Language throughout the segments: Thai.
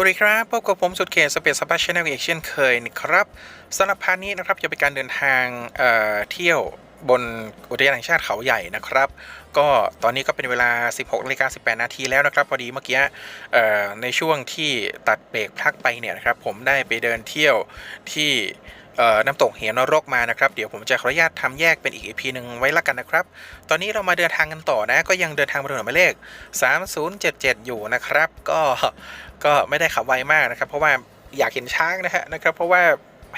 วัสดีครับ พบกับผมสุดเขตสเปซสปาชแนลอีกเช่นเคยนะครับสำหรับพาร์ทนี้นะครับจะเป็นการเดินทางเเที่ยวบนอุทยานแห่งชาติเขาใหญ่นะครับ ก็ตอนนี้ก็เป็นเวลา 16นาฬิกา18 นาทีแล้วนะครับ พอดีเมื่อกี้ในช่วงที่ตัดเบรกพักไปเนี่ยนะครับผมได้ไปเดินเที่ยวที่น้ำตกเหวนรกมานะครับ เดี๋ยวผมจะขออนุญาตทำแยกเป็นอีก EP หนึ่งไว้ละกันนะครับ ตอนนี้เรามาเดินทางกันต่อนะ ก็ยังเดินทางบนถนนหมายเลข 3077 อยู่นะครับ ก็ ก็ไม่ได้ขับไวมากนะครับ เพราะว่าอยากเห็นช้างนะฮะนะครับ เพราะว่า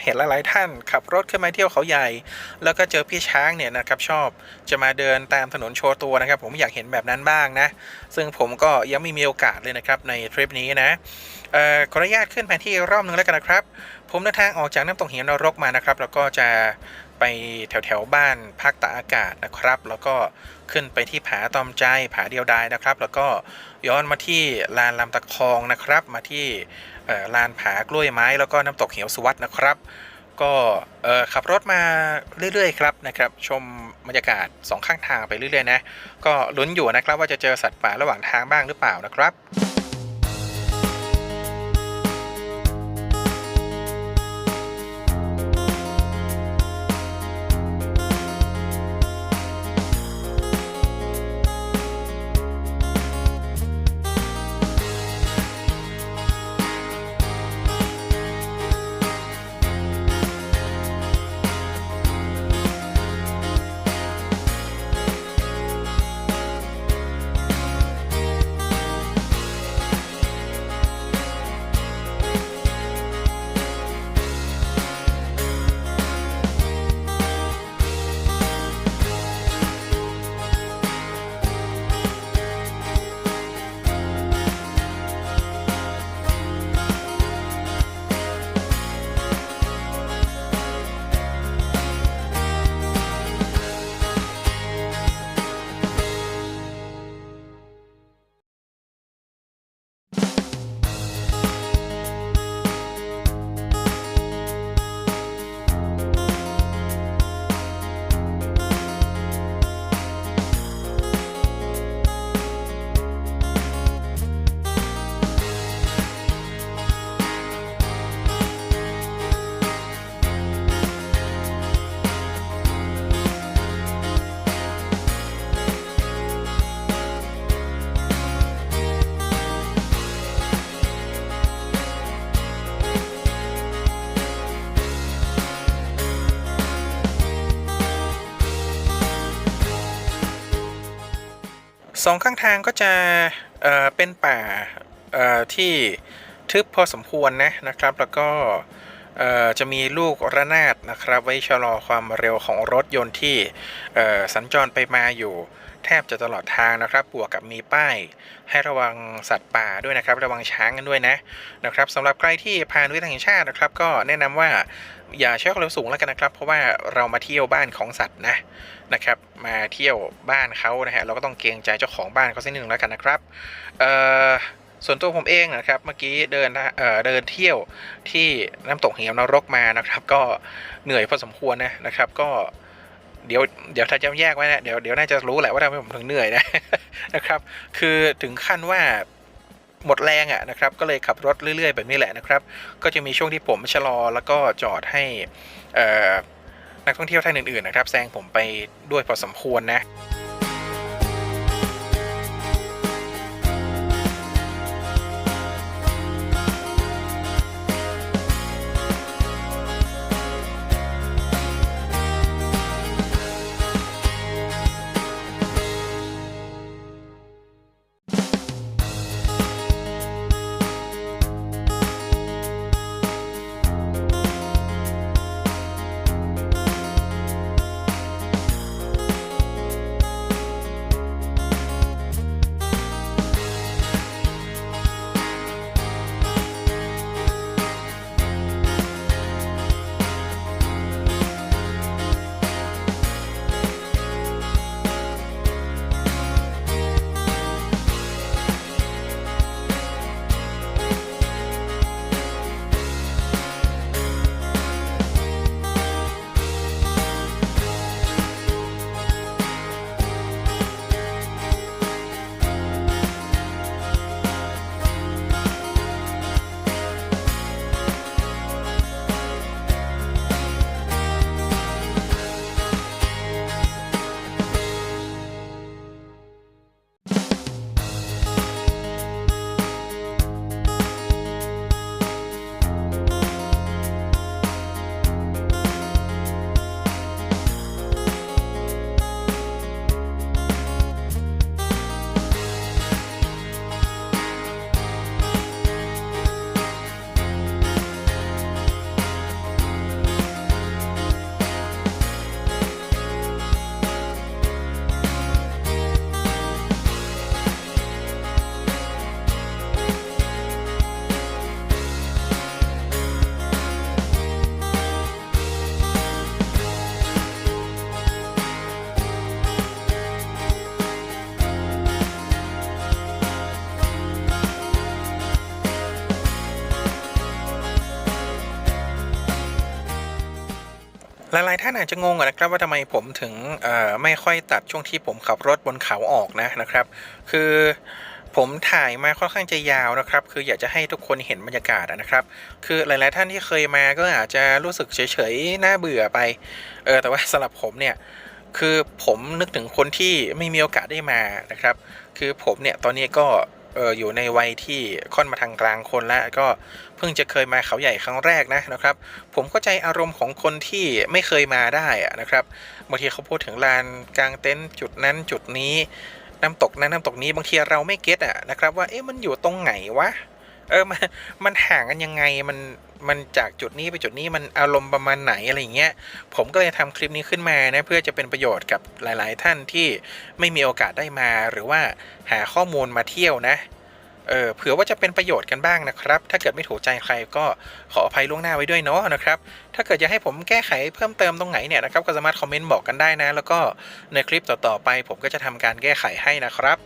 เห็นหลายๆท่านขับรถขึ้นมาเที่ยวเขาใหญ่ แล้วก็เจอพี่ช้างเนี่ยนะครับชอบจะมาเดินตามถนนโชว์ตัวนะครับ ผมอยากเห็นแบบนั้นบ้างนะ ซึ่งผมก็ยังไม่มีโอกาสเลยนะครับในทริปนี้นะเออขออนุญาตขึ้นแผนที่รอบหนึงแล้วกันนะครับ ผมเดินทางออกจากน้ำตกเหวนรกมานะครับ แล้วก็จะไปแถวแถวๆบ้านพักตากอากาศนะครับ แล้วก็ ขึ้นไปที่ผาตอมใจผาเดียวดายนะครับ แล้วก็ย้อนมาที่ลานลำตะคองนะครับ มาที่ลานผากล้วยไม้ แล้วก็น้ำตกเหวสุวัสดนะครับ ก็ขับรถมาเรื่อยๆครับนะครับชมบรรยากาศสองข้างทางไปเรื่อยๆนะก็ลุ้นอยู่นะครับว่าจะเจอสัตว์ป่าระหว่างทางบ้างหรือเปล่านะครับ องข้างทางก็จะเอ่อเป็นป่าเอ่อที่ทึบพอสมควรนะนะครับ แล้วก็เอ่อจะมีลูกระนาดนะครับ ไว้ชะลอความเร็วของรถยนต์ที่เอ่อสัญจรไปมาอยู่แทบจะตลอดทางนะครับ บวกกับมีป้าย ให้ระวังสัตว์ป่าด้วยนะครับ ระวังช้างกันด้วยนะนะครับสำหรับใครที่ผ่านวิทยาแห่งชาตินะครับ ก็แนะนำว่า อย่าใช้ความเร็วสูงแล้วกันนะครับ เพราะว่าเรามาเที่ยวบ้านของสัตว์นะนะครับ มาเที่ยวบ้านเขานะฮะเราก็ต้องเกรงใจเจ้าของบ้านเขาสักนิดหนึ่งแล้วกันนะครับเอ่อส่วนตัวผมเองนะครับเมื่อกี้เดินเอ่อเดินเที่ยวที่น้ำตกเหวนรกมานะครับ ก็เหนื่อยพอสมควรนะนะครับ ก็เดี๋ยวเดี๋ยวถ้าจะแยกไว้นะเดี๋ยวเดี๋ยวน่าจะรู้แหละว่าทำไมผมถึงเหนื่อยนะนะครับ คือถึงขั้นว่า หมดแรงอะนะครับก็เลยขับรถเรื่อยๆ แบบนี้แหละนะครับ ก็จะมีช่วงที่ผมชะลอแล้วก็จอดให้นักท่องเที่ยวท่านอื่นๆนะครับแซงผมไปด้วยพอสมควรนะ ลายๆท่านอาจจะงงนะครับว่าทำไมผมถึงไม่ค่อยตัดช่วงที่ผมขับรถบนเขาออกนะนะครับ คือผมถ่ายมาค่อนข้างจะยาวนะครับ คืออยากจะให้ทุกคนเห็นบรรยากาศนะครับ คือหลาย ๆ ท่านที่เคยมาก็อาจจะรู้สึกเฉย ๆ น่าเบื่อไป เออ แต่ว่าสำหรับผมเนี่ย คือผมนึกถึงคนที่ไม่มีโอกาสได้มานะครับ คือผมเนี่ยตอนนี้ก็ อออยู่ในวัยที่ค่อนมาทางกลางคนแล้วก็เพิ่งจะเคยมาเขาใหญ่ครั้งแรกนะนะครับ ผมเข้าใจอารมณ์ของคนที่ไม่เคยมาได้นะครับบางทีเขาพูดถึงลานกลางเต็นท์จุดนั้นจุดนี้น้ำตกนั้นน้ำตกนี้บางทีเราไม่เก็ตอะนะครับว่าเอ๊ะมันอยู่ตรงไหนวะ เออมันมันห่างกันยังไงมันมันจากจุดนี้ไปจุดนี้มันอารมณ์ประมาณไหนอะไรอย่างเงี้ย ผมก็เลยทำคลิปนี้ขึ้นมานะเพื่อจะเป็นประโยชน์กับหลาย ๆ ท่านที่ไม่มีโอกาสได้มา หรือว่าหาข้อมูลมาเที่ยวนะเออเผื่อว่าจะเป็นประโยชน์กันบ้างนะครับ ถ้าเกิดไม่ถูกใจใครก็ขออภัยล่วงหน้าไว้ด้วยเนาะนะครับ ถ้าเกิดจะให้ผมแก้ไขเพิ่มเติมตรงไหนเนี่ยนะครับก็สามารถคอมเมนต์บอกกันได้นะ แล้วก็ในคลิปต่อ ๆ ไป ผมก็จะทำการแก้ไขให้นะครับ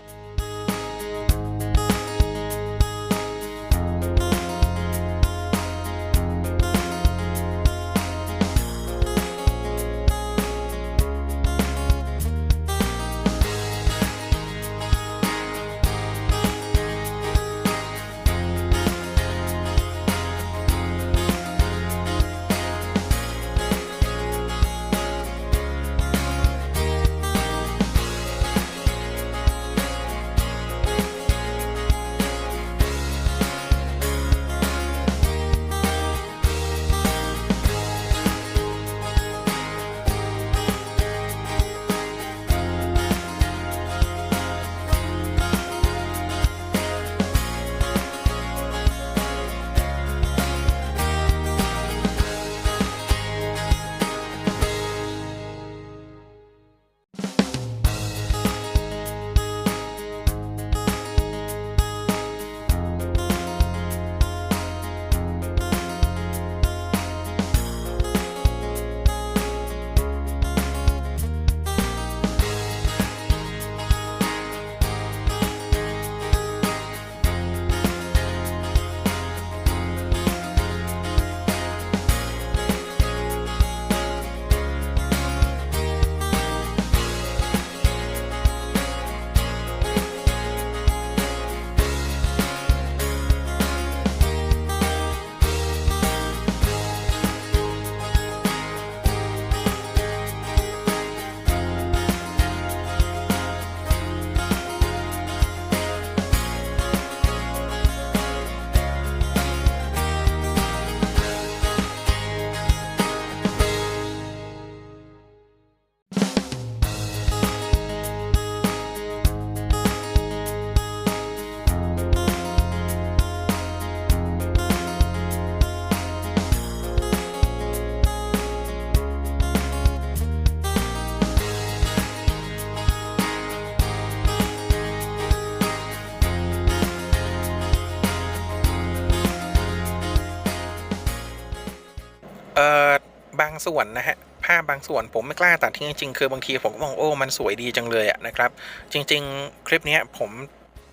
ส่วนนะฮะภาพบางส่วนผมไม่กล้าตัดทิ้งจริงๆคือบางทีผมก็มองโอ้มันสวยดีจังเลยอะนะครับ จริง ๆ คลิปนี้ผม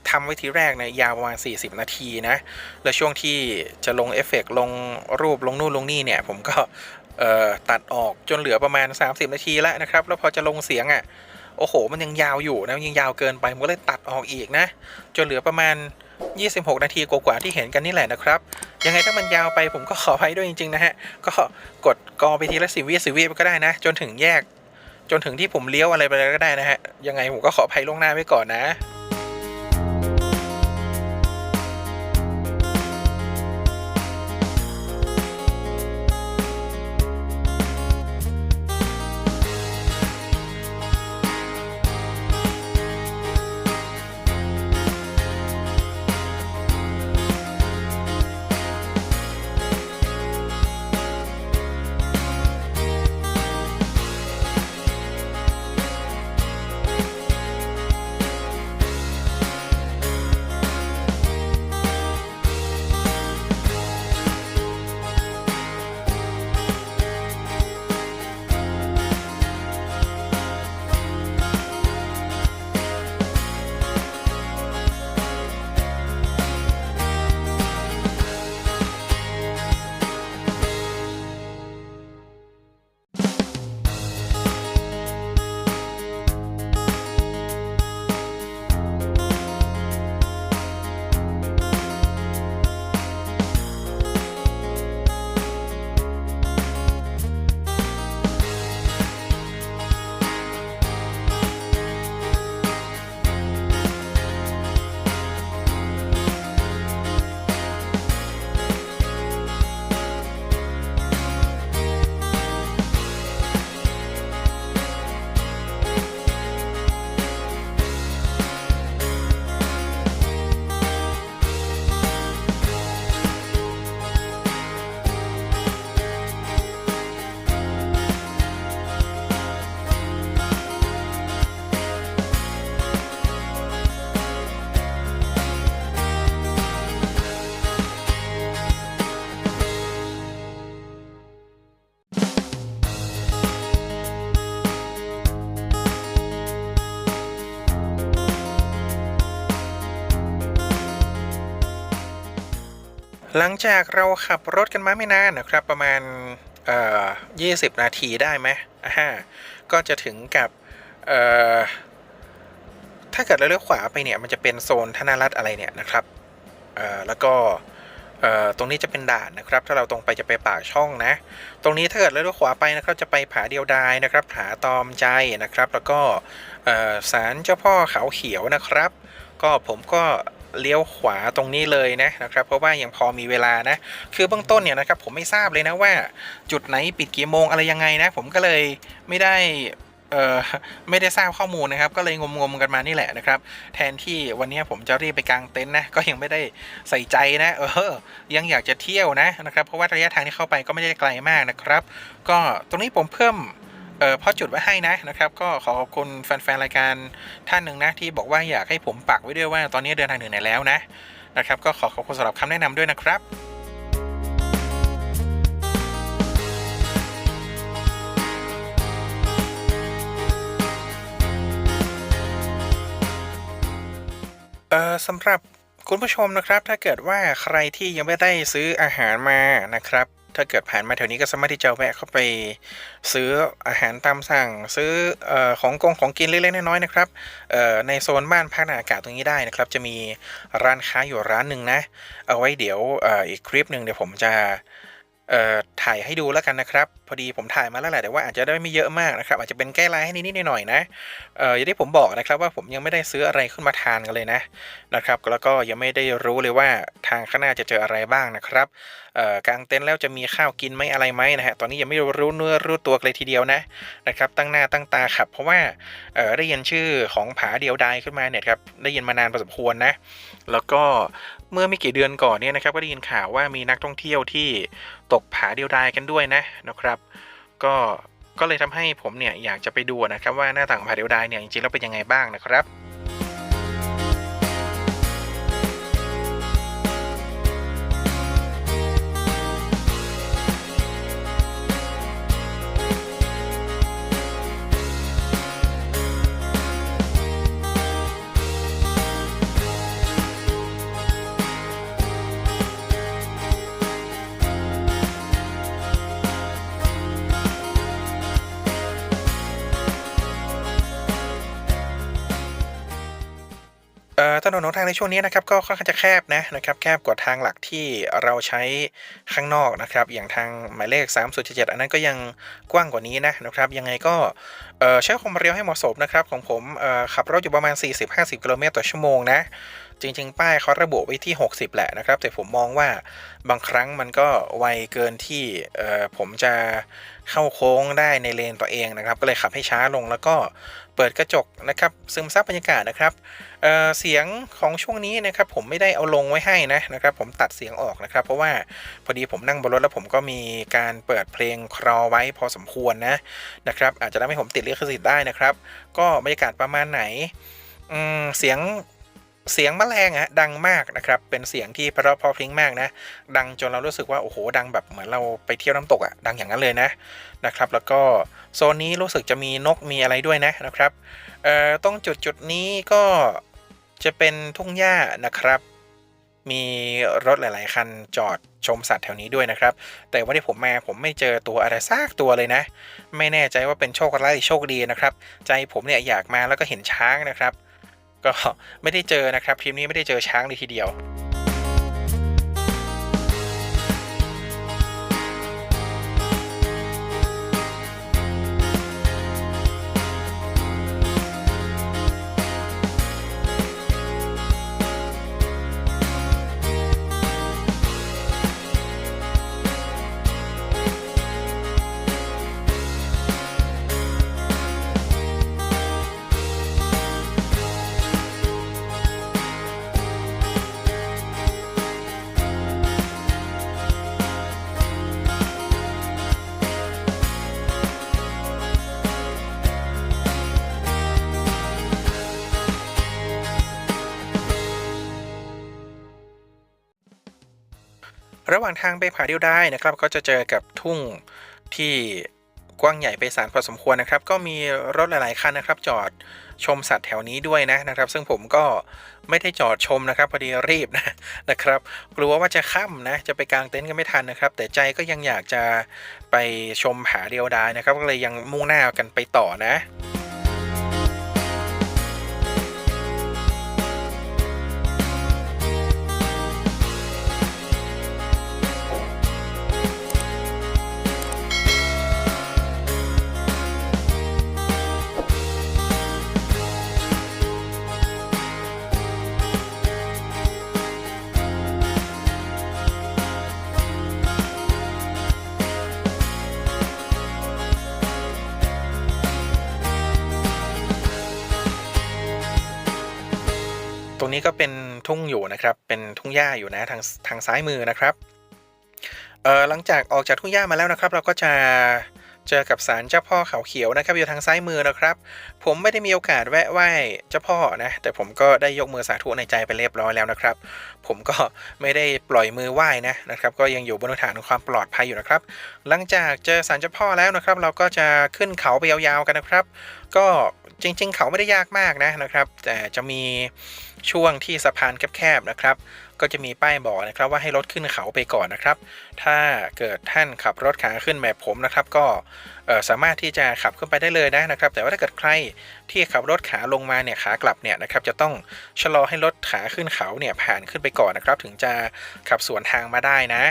ทำไว้ทีแรกเนะยาวประมาณ 40 นาทีนะ แล้วช่วงที่จะลงเอฟเฟกต์ลงรูปลงนู่นลงนี่เนี่ย ผมก็ตัดออกจนเหลือประมาณ 30 นาทีแล้วนะครับ แล้วพอจะลงเสียงอะโอ้โห มันยังยาวอยู่นะยังยาวเกินไปผมก็เลยตัดออกอีกนะ จนเหลือประมาณ 26 นาทีกว่าๆที่เห็นกันนี่แหละนะครับ ยังไงถ้ามันยาวไปผมก็ขออภัยด้วยจริงๆนะฮะ ก็กดกอไปทีละสิบวิสิบวิก็ได้นะ จนถึงแยก จนถึงที่ผมเลี้ยวอะไรไปแลยก็ได้นะฮะ ยังไงผมก็ขออภัยล่วงหน้าไว้ก่อนนะ หลังจากเราขับรถกันมาไม่นานนะครับ ประมาณเอ่อ20 นาทีได้ไหมอ่าก็จะถึงกับเอ่อถ้าเกิดเราเลี้ยวขวาไปเนี่ยมันจะเป็นโซนธนารัฐอะไรเนี่ยนะครับเอ่อแล้วก็เอ่อตรงนี้จะเป็นด่านนะครับ ถ้าเราตรงไปจะไปปากช่องนะ ตรงนี้ถ้าเกิดเราเลี้ยวขวาไปนะครับ จะไปผาเดียวดายนะครับ ผาตอมใจนะครับ แล้วก็เอ่อศาลเจ้าพ่อเขาเขียวนะครับ ก็ผมก็ เลี้ยวขวาตรงนี้เลยนะนะครับ เพราะว่ายังพอมีเวลานะ คือเบื้องต้นเนี่ยนะครับผมไม่ทราบเลยนะว่า จุดไหนปิดกี่โมงอะไรยังไงนะ ผมก็เลยไม่ได้เออไม่ได้ทราบข้อมูลนะครับ ก็เลยงมๆกันมานี่แหละนะครับ แทนที่วันนี้ผมจะรีบไปกางเต็นท์นะ ก็ยังไม่ได้ใส่ใจนะ เออ ยังอยากจะเที่ยวนะนะครับ เพราะว่าระยะทางที่เข้าไปก็ไม่ได้ไกลมากนะครับ ก็ตรงนี้ผมเพิ่ม เออเพอจุดไว้ให้นะนะครับก็ขอขอบคุณแฟนๆรายการท่านหนึ่งนะที่บอกว่าอยากให้ผมปักไว้ด้วยว่าตอนนี้เดินทางถึงไหนแล้วนะนะครับก็ขอขอบคุณสำหรับคำแนะนำด้วยนะครับเอ่อสำหรับคุณผู้ชมนะครับถ้าเกิดว่าใครที่ยังไม่ได้ซื้ออาหารมานะครับ ถ้าเกิดผ่านมาแถวนี้ก็สามารถที่จะแวะเข้าไป ซื้ออาหารตามสั่ง ซื้ออของกงของกินเล็กๆน้อยๆนะครับในโซนบ้านพักตาอากาศตรงนี้ได้นะครับ จะมีร้านค้าอยู่ร้านหนึ่งนะ เอาไว้เดี๋ยวออีกคลิปหนึ่งเดี๋ยวผมจะถ่ายให้ดูแล้วกันนะครับ พอดีผมถ่ายมาแล้วแหละแต่ว่าอาจจะได้ไม่เยอะมากนะครับ อาจจะเป็นใกล้ไลน์ให้นิดๆหน่อยๆนะเอ่ออย่างที่ผมบอกนะครับว่าผมยังไม่ได้ซื้ออะไรขึ้นมาทานกันเลยนะนะครับ แล้วก็ยังไม่ได้รู้เลยว่าทางข้างหน้าจะเจออะไรบ้างนะครับเอ่อกางเต็นท์แล้วจะมีข้าวกินไหมอะไรไหมนะฮะตอนนี้ยังไม่รู้เนื้อรู้ตัวเลยทีเดียวนะนะครับตั้งหน้าตั้งตาขับ เพราะว่าเอ่อได้ยินชื่อของผาเดียวดายขึ้นมาเนี่ยครับได้ยินมานานพอสมควรนะแล้วก็เมื่อไม่กี่เดือนก่อนเนี่ยนะครับก็ได้ยินข่าวว่ามีนักท่องเที่ยวที่ตกผาเดียวดายกันด้วยนะนะครับก็ก็เลยทำให้ผมเนี่ยอยากจะไปดูนะครับว่าหน้าต่างผาเดียวดเนี่ยจริงๆแล้วเป็นยังไงบ้างนะครับ ในช่วงนี้นะครับก็ค่อนข้างจะแคบนะนะครับแคบกว่าทางหลักที่เราใช้ข้างนอกนะครับ อย่างทางหมายเลข3077อันนั้นก็ยังกว้างกว่านี้นะนะครับ ยังไงก็ใช้ความเร็วให้เหมาะสมนะครับของผมขับรถอยู่ประมาณ 40-50 กิโลเมตรต่อชั่วโมงนะ จริง ๆ ป้ายเขาระบุไว้ที่ 60 แหละนะครับ แต่ผมมองว่าบางครั้งมันก็ไวเกินที่ผมจะเข้าโค้งได้ในเลนตัวเองนะครับ ก็เลยขับให้ช้าลงแล้วก็เปิดกระจกนะครับซึมซับบรรยากาศนะครับเเสียงของช่วงนี้นะครับผมไม่ได้เอาลงไว้ให้นะนะครับ ผมตัดเสียงออกนะครับ เพราะว่าพอดีผมนั่งบนรถแล้วผมก็มีการเปิดเพลงคลอไว้พอสมควรนะนะครับอาจจะทำให้ผมติดลิขสิทธิ์ได้นะครับ ก็บรรยากาศประมาณไหนเสียง เสียงแมลงอะดังมากนะครับเป็นเสียงที่เพราะพราะพริ้งมากนะ ดังจนเรารู้สึกว่าโอ้โหดังแบบเหมือนเราไปเที่ยวน้ำตกอะดังอย่างนั้นเลยนะนะครับ แล้วก็โซนนี้รู้สึกจะมีนกมีอะไรด้วยนะนะครับเอ่อตรงจุดจุดนี้ก็จะเป็นทุ่งหญ้านะครับมีรถหลาย ๆ คันจอดชมสัตว์แถวนี้ด้วยนะครับ แต่ว่าที่ผมมาผมไม่เจอตัวอะไรซากตัวเลยนะ ไม่แน่ใจว่าเป็นโชคร้ายหรือโชคดีนะครับ ใจผมเนี่ยอยากมาแล้วก็เห็นช้างนะครับ ก็ไม่ได้เจอนะครับทีมนี้ไม่ได้เจอช้างเลยทีเดียว ระหว่างทางไปผาเดียวได้นะครับ ก็จะเจอกับทุ่งที่กว้างใหญ่ไพศาลพอสมควรนะครับ ก็มีรถหลาย ๆ คันนะครับ จอดชมสัตว์แถวนี้ด้วยนะนะครับ ซึ่งผมก็ไม่ได้จอดชมนะครับ พอดีรีบนะนะครับกลัวว่าจะค่ำนะจะไปกางเต็นท์กันไม่ทันนะครับ แต่ใจก็ยังอยากจะไปชมผาเดียวดายนะครับ ก็เลยยังมุ่งหน้ากันไปต่อนะ นี้ก็เป็นทุ่งอยู่นะครับ เป็นทุ่งหญ้าอยู่นะทางทางซ้ายมือนะครับเอ่อหลังจากออกจากทุ่งหญ้ามาแล้วนะครับ เราก็จะเจอกับศาลเจ้าพ่อเขาเขียวนะครับ อยู่ทางซ้ายมือนะครับ ผมไม่ได้มีโอกาสแวะไหว้เจ้าพ่อนะ แต่ผมก็ได้ยกมือสาธุในใจไปเรียบร้อยแล้วนะครับ ผมก็ไม่ได้ปล่อยมือไหว้นะนะครับ ก็ยังอยู่บนฐานของความปลอดภัยอยู่นะครับ หลังจากเจอศาลเจ้าพ่อแล้วนะครับ เราก็จะขึ้นเขาไปยาวๆกันนะครับ ก็จริง ๆ เขาไม่ได้ยากมากนะนะครับ แต่จะมี ช่วงที่สะพานแคบๆนะครับ ก็จะมีป้ายบอกนะครับว่าให้รถขึ้นเขาไปก่อนนะครับ ถ้าเกิดท่านขับรถขาขึ้นแบบผมนะครับ ก็สามารถที่จะขับขึ้นไปได้เลยได้นะครับ แต่ว่าถ้าเกิดใครที่ขับรถขาลงมาเนี่ยขากลับเนี่ยนะครับ จะต้องชะลอให้รถขาขึ้นเขาเนี่ยผ่านขึ้นไปก่อนนะครับ ถึงจะขับสวนทางมาได้นะ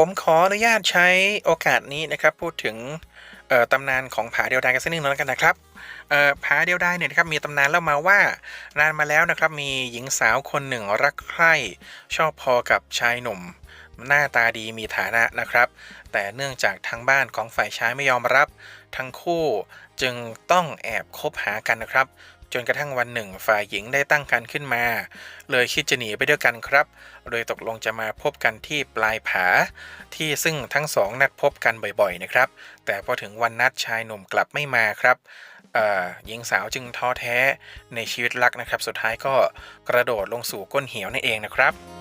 ผมขออนุญาตใช้โอกาสนี้นะครับพูดถึงตำนานของผาเดียวดายกันสักนิดนึงแล้วกันนะครับผาเดียวดายเนี่ยนะครับมีตำนานเล่ามาว่านานมาแล้วนะครับมีหญิงสาวคนหนึ่งรักใคร่ชอบพอกับชายหนุ่ม หน้าตาดีมีฐานะนะครับ แต่เนื่องจากทางบ้านของฝ่ายชายไม่ยอมรับ ทั้งคู่จึงต้องแอบคบหากันนะครับ จนกระทั่งวันหนึ่งฝ่ายหญิงได้ตั้งครรภ์ขึ้นมา เลยคิดจะหนีไปด้วยกันครับ โดยตกลงจะมาพบกันที่ปลายผา ที่ซึ่งทั้งสองนัดพบกันบ่อยๆนะครับ แต่พอถึงวันนัดชายหนุ่มกลับไม่มาครับหญิงสาวจึงท้อแท้ในชีวิตรักนะครับ สุดท้ายก็กระโดดลงสู่ก้นเหวนั่นเองนะครับ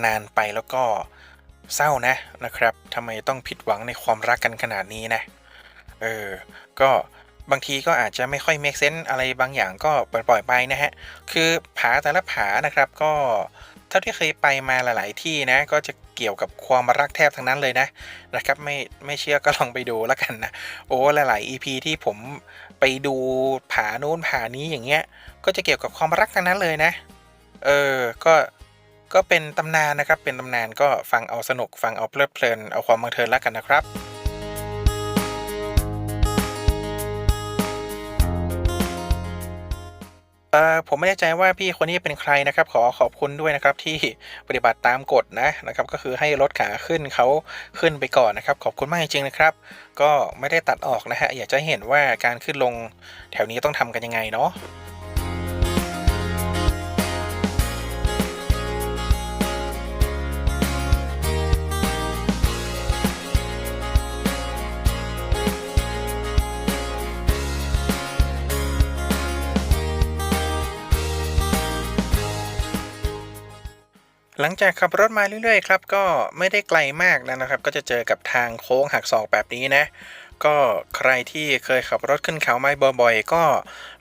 นตำนานไปแล้วก็เศร้านะนะครับทำไมต้องผิดหวังในความรักกันขนาดนี้นะเออก็บางทีก็อาจจะไม่ค่อย make sense อะไรบางอย่างก็ปล่อยๆไปนะฮะ คือผาแต่ละผานะครับก็เท่าที่เคยไปมาหลาย ๆ ที่นะ ก็จะเกี่ยวกับความรักแทบทั้งนั้นเลยนะนะครับไม่ไม่เชื่อก็ลองไปดูแล้วกันนะโอ้หลาย ๆ EP ที่ผมไปดูผานู้นผานี้อย่างเงี้ย ก็จะเกี่ยวกับความรักทั้งนั้นเลยนะ เออก็ ก็เป็นตำนานนะครับ เป็นตำนานก็ฟังเอาสนุก ฟังเอาเพลิดเพลิน เอาความบันเทิงแล้วกันนะครับเอ่อผมไม่แน่ใจว่าพี่คนนี้เป็นใครนะครับ ขอขอบคุณด้วยนะครับที่ปฏิบัติตามกฎนะนะครับ ก็คือให้รถขาขึ้นเขาขึ้นไปก่อนนะครับ ขอบคุณมากจริงๆนะครับ ก็ไม่ได้ตัดออกนะฮะอยากจะเห็นว่าการขึ้นลงแถวนี้ต้องทำกันยังไงเนาะ หลังจากขับรถมาเรื่อยๆครับก็ไม่ได้ไกลมากแล้วนะครับ ก็จะเจอกับทางโค้งหักศอกแบบนี้นะ ก็ใครที่เคยขับรถขึ้นเขาไมาบ่อยๆ ก็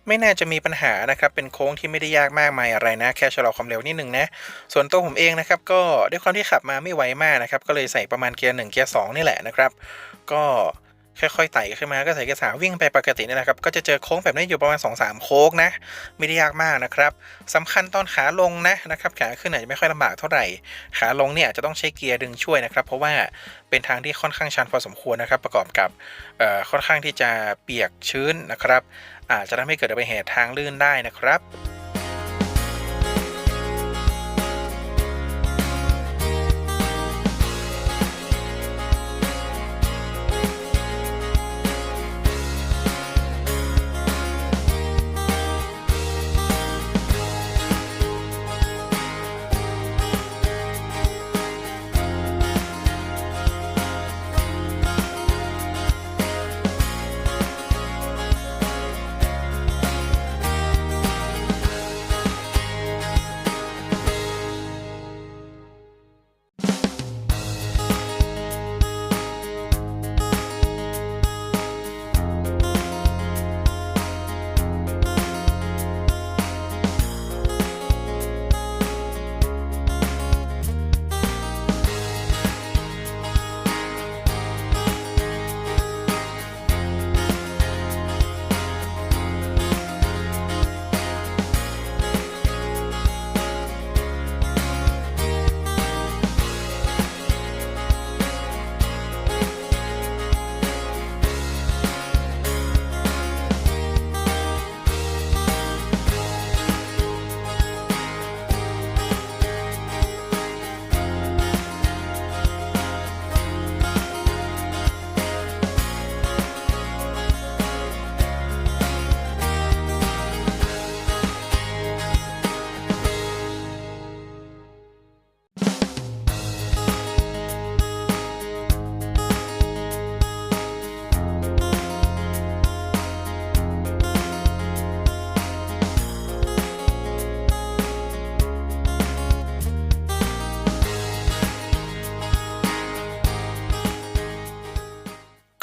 ไม่น่าจะมีปัญหานะครับ เป็นโค้งที่ไม่ได้ยากมากมายอะไรนะ แค่ชะลอความเร็วนิดนึงนะ ส่วนตัวผมเองนะครับ ก็ด้วยความที่ขับมาไม่ไวมากนะครับ ก็เลยใส่ประมาณเกียร์หนึ่งเกียร์สองนี่แหละนะครับ ก็ ค่อยๆไต่ขึ้นมาก็ใส่เกียร์สามวิ่งไปปกตินี่แหละครับก็จะเจอโค้งแบบนี้อยู่ประมาณ 2-3 โค้งนะไม่ได้ยากมากนะครับสำคัญตอนขาลงนะนะครับขาขึ้นอาจจะไม่ค่อยลำบากเท่าไหร่ ขาลงเนี่ยอาจจะต้องใช้เกียร์ดึงช่วยนะครับ เพราะว่าเป็นทางที่ค่อนข้างชันพอสมควรนะครับ ประกอบกับเอ่อค่อนข้างที่จะเปียกชื้นนะครับ อาจจะทำให้เกิดอุบัติเหตุทางลื่นได้นะครับ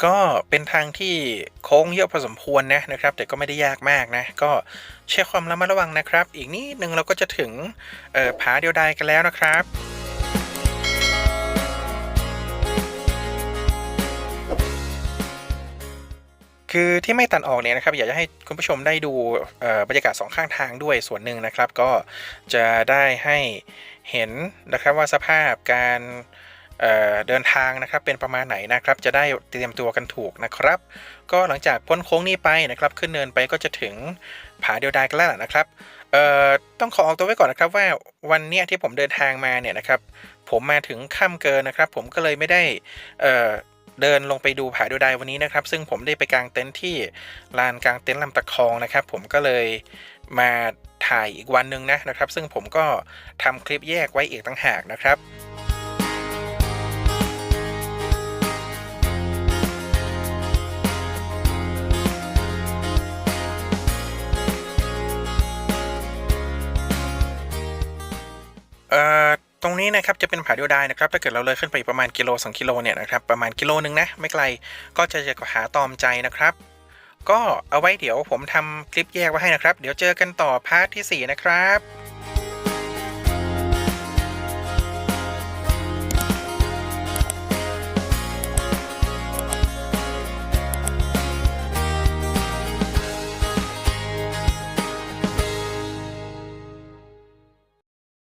ก็เป็นทางที่โค้งเยอะพอสมควรนะนะครับ แต่ก็ไม่ได้ยากมากนะ ก็ใช้ความระมัดระวังนะครับ อีกนิดนึงเราก็จะถึงผาเดียวดายกันแล้วนะครับคือที่ไม่ตัดออกเนี่ยนะครับอยากจะให้คุณผู้ชมได้ดูบรรยากาศสองข้างทางด้วยส่วนหนึ่งนะครับ ก็จะได้ให้เห็นนะครับว่าสภาพการ เเดินทางนะครับเป็นประมาณไหนนะครับจะได้เตรียมตัวกันถูกนะครับ ก็หลังจากพ้นโค้งนี้ไปนะครับขึ้นเนินไปก็จะถึงผาเดียวดายกันแล้วนะครับต้องขอออกตัวไว้ก่อนนะครับว่าวันนี้ที่ผมเดินทางมาเนี่ยนะครับผมมาถึงค่ำเกินนะครับ ผมก็เลยไม่ได้เเดินลงไปดูผาเดียวดายวันนี้นะครับ ซึ่งผมได้ไปกางเต็นท์ที่ลานกางเต็นท์ลำตะคองนะครับ ผมก็เลยมาถ่ายอีกวันหนึ่งนะนะครับ ซึ่งผมก็ทำคลิปแยกไว้อีกต่างหากนะครับ เอ่อตรงนี้นะครับจะเป็นผาเดียวดายนะครับถ้าเกิดเราเลยขึ้นไปอีกประมาณกิโล2กิโลเนี่ยนะครับประมาณกิโลนึงนะไม่ไกลก็จะจะหาตอมใจนะครับ ก็เอาไว้เดี๋ยวผมทำคลิปแยกไว้ให้นะครับ เดี๋ยวเจอกันต่อพาร์ทที่ 4 นะครับ